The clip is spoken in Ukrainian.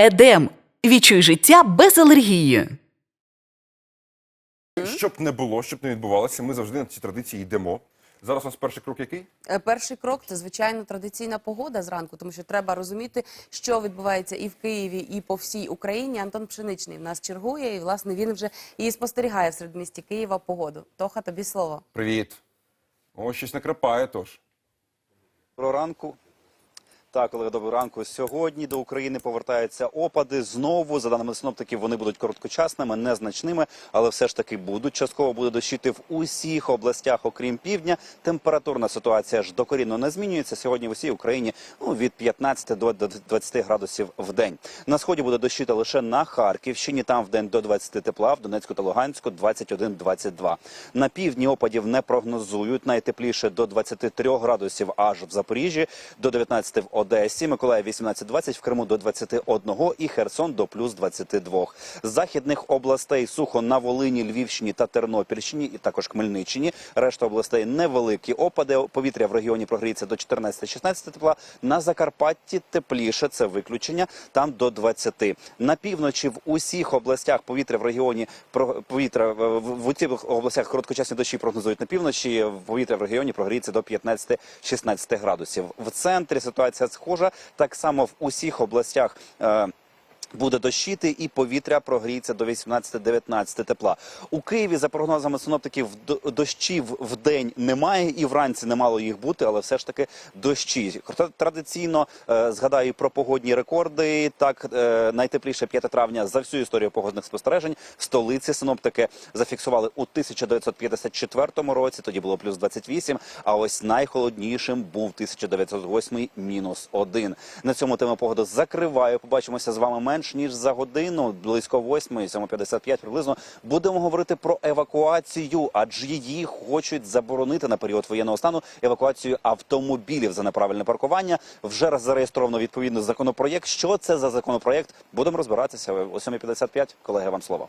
Едем. Відчуй життя без алергії. Щоб не було, щоб не відбувалося, ми завжди на ці традиції йдемо. Зараз у нас перший крок який? Е, Перший крок це звичайно традиційна погода зранку, тому що треба розуміти, що відбувається і в Києві, і по всій Україні. Антон Пшеничний в нас чергує, і власне він вже і спостерігає в середмісті Києва погоду. Тоха, тобі слово. Привіт. О, щось накрапає тож. Про ранку. Так, Олег, доброго ранку. Сьогодні до України повертаються опади. Знову, за даними синоптиків, вони будуть короткочасними, незначними, але все ж таки будуть. Частково буде дощити в усіх областях, окрім півдня. Температурна ситуація ж докорінно не змінюється. Сьогодні в усій Україні ну, від 15 до 20 градусів в день. На сході буде дощити лише на Харківщині. Там в день до 20 тепла, в Донецьку та Луганську 21-22. На півдні опадів не прогнозують. Найтепліше до 23 градусів аж в Запоріжжі, до 19 в Одесі, Миколаїв 18-20, в Криму до 21 і Херсон до плюс 22. З західних областей сухо на Волині, Львівщині та Тернопільщині, і також Хмельниччині. Решта областей невеликі опади. Повітря в регіоні прогріється до 14-16 тепла. На Закарпатті тепліше, це виключення, там до 20. На півночі в усіх областях повітря в регіоні повітря в, в областях короткочасні дощі прогнозують на півночі. Повітря в регіоні прогріється до 15-16 градусів. В центрі ситуація схожа. Так само в усіх областях. Е, Буде дощити і повітря прогріється до 18-19 тепла. У Києві, за прогнозами синоптиків, дощів в день немає і вранці не мало їх бути, але все ж таки дощі. Традиційно е, згадаю про погодні рекорди. Так, е, найтепліше 5 травня за всю історію погодних спостережень в столиці синоптики зафіксували у 1954 році. Тоді було плюс 28, А ось найхолоднішим був 1908 мінус 1. На цьому тему погоди закриваю. Побачимося з вами менш ніж за годину, близько 8, 7.55 приблизно. Будемо говорити про евакуацію, адже її хочуть заборонити на період воєнного стану евакуацію автомобілів за неправильне паркування. Вже зареєстровано відповідний законопроєкт. Що це за законопроєкт? Будемо розбиратися о 7.55. Колеги, вам слово.